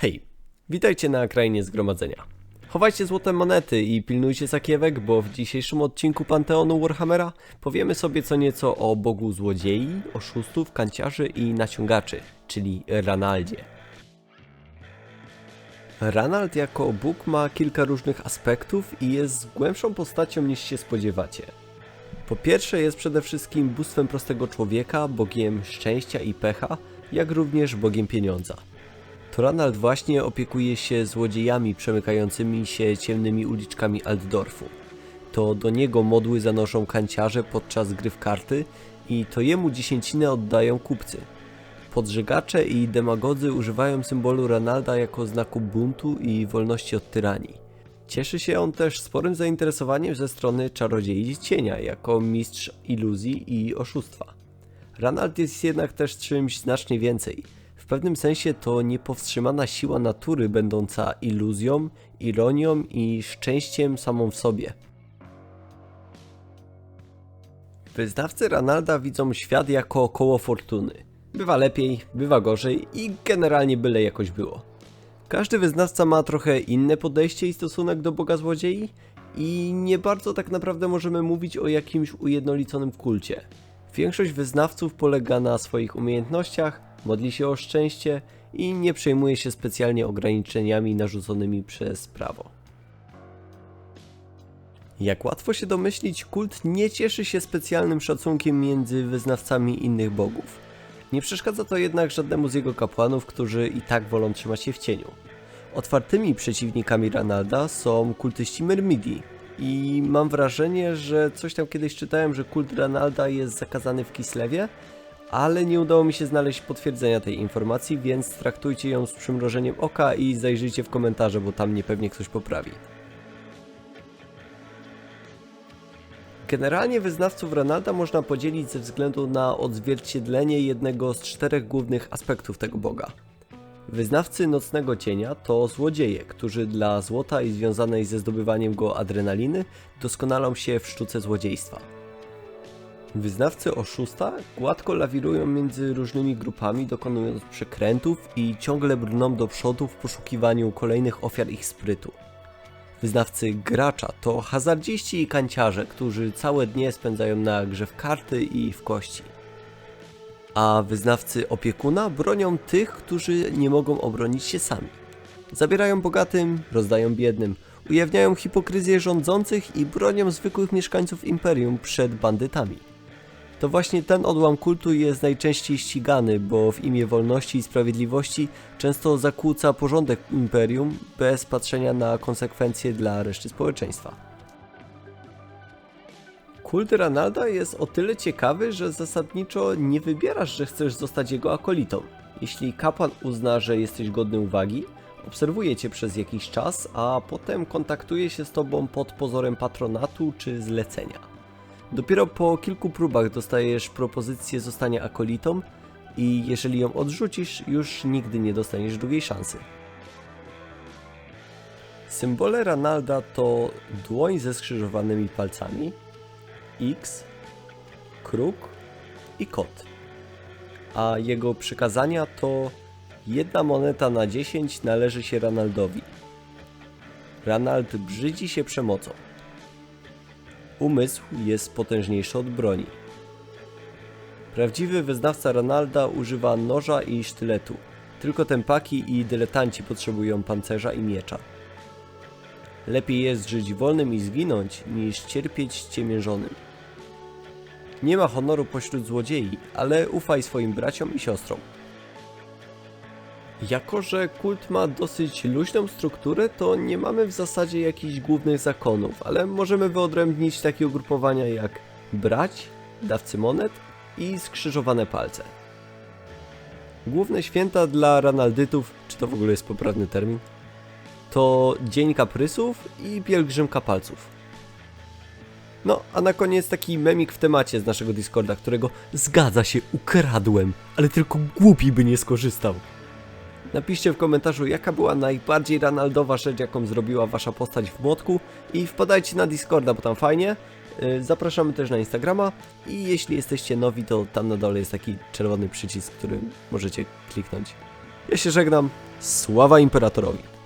Hej, witajcie na krainie zgromadzenia. Chowajcie złote monety i pilnujcie sakiewek, bo w dzisiejszym odcinku Panteonu Warhammera powiemy sobie co nieco o bogu złodziei, oszustów, kanciarzy i naciągaczy, czyli Ranaldzie. Ranald jako bóg ma kilka różnych aspektów i jest głębszą postacią niż się spodziewacie. Po pierwsze jest przede wszystkim bóstwem prostego człowieka, bogiem szczęścia i pecha, jak również bogiem pieniądza. To Ranald właśnie opiekuje się złodziejami przemykającymi się ciemnymi uliczkami Altdorfu. To do niego modły zanoszą kanciarze podczas gry w karty i to jemu dziesięcinę oddają kupcy. Podżegacze i demagodzy używają symbolu Ranalda jako znaku buntu i wolności od tyranii. Cieszy się on też sporym zainteresowaniem ze strony czarodziei cienia jako mistrz iluzji i oszustwa. Ranald jest jednak też czymś znacznie więcej. Pewnym sensie to niepowstrzymana siła natury będąca iluzją, ironią i szczęściem samą w sobie. Wyznawcy Ranalda widzą świat jako koło fortuny. Bywa lepiej, bywa gorzej i generalnie byle jakoś było. Każdy wyznawca ma trochę inne podejście i stosunek do Boga Złodziei i nie bardzo tak naprawdę możemy mówić o jakimś ujednoliconym kulcie. Większość wyznawców polega na swoich umiejętnościach, modli się o szczęście i nie przejmuje się specjalnie ograniczeniami narzuconymi przez prawo. Jak łatwo się domyślić, kult nie cieszy się specjalnym szacunkiem między wyznawcami innych bogów. Nie przeszkadza to jednak żadnemu z jego kapłanów, którzy i tak wolą trzymać się w cieniu. Otwartymi przeciwnikami Ranalda są kultyści Myrmidii. I mam wrażenie, że coś tam kiedyś czytałem, że kult Ranalda jest zakazany w Kislewie, ale nie udało mi się znaleźć potwierdzenia tej informacji, więc traktujcie ją z przymrożeniem oka i zajrzyjcie w komentarze, bo tam mnie pewnie ktoś poprawi. Generalnie wyznawców Ranalda można podzielić ze względu na odzwierciedlenie jednego z czterech głównych aspektów tego boga. Wyznawcy nocnego cienia to złodzieje, którzy dla złota i związanej ze zdobywaniem go adrenaliny doskonalą się w sztuce złodziejstwa. Wyznawcy oszusta gładko lawirują między różnymi grupami, dokonując przekrętów i ciągle brną do przodu w poszukiwaniu kolejnych ofiar ich sprytu. Wyznawcy gracza to hazardziści i kanciarze, którzy całe dnie spędzają na grze w karty i w kości. A wyznawcy opiekuna bronią tych, którzy nie mogą obronić się sami. Zabierają bogatym, rozdają biednym, ujawniają hipokryzję rządzących i bronią zwykłych mieszkańców imperium przed bandytami. To właśnie ten odłam kultu jest najczęściej ścigany, bo w imię wolności i sprawiedliwości często zakłóca porządek imperium bez patrzenia na konsekwencje dla reszty społeczeństwa. Kult Ranalda jest o tyle ciekawy, że zasadniczo nie wybierasz, że chcesz zostać jego akolitą. Jeśli kapłan uzna, że jesteś godny uwagi, obserwuje cię przez jakiś czas, a potem kontaktuje się z tobą pod pozorem patronatu czy zlecenia. Dopiero po kilku próbach dostajesz propozycję zostania akolitą i jeżeli ją odrzucisz, już nigdy nie dostaniesz drugiej szansy. Symbole Ranalda to dłoń ze skrzyżowanymi palcami, X, kruk i kot. A jego przykazania to jedna moneta na 10 należy się Ranaldowi. Ranald brzydzi się przemocą. Umysł jest potężniejszy od broni. Prawdziwy wyznawca Ranalda używa noża i sztyletu. Tylko tempaki i dyletanci potrzebują pancerza i miecza. Lepiej jest żyć wolnym i zginąć, niż cierpieć ciemiężonym. Nie ma honoru pośród złodziei, ale ufaj swoim braciom i siostrom. Jako, że kult ma dosyć luźną strukturę, to nie mamy w zasadzie jakichś głównych zakonów, ale możemy wyodrębnić takie ugrupowania jak brać, dawcy monet i skrzyżowane palce. Główne święta dla ranaldytów, czy to w ogóle jest poprawny termin, to Dzień Kaprysów i Pielgrzymka Palców. No, a na koniec taki memik w temacie z naszego Discorda, którego zgadza się, ukradłem, ale tylko głupi by nie skorzystał. Napiszcie w komentarzu, jaka była najbardziej Ranaldowa rzecz, jaką zrobiła wasza postać w młotku i wpadajcie na Discorda, bo tam fajnie. Y, zapraszamy też na Instagrama i jeśli jesteście nowi, to tam na dole jest taki czerwony przycisk, który możecie kliknąć. Ja się żegnam. Sława imperatorowi.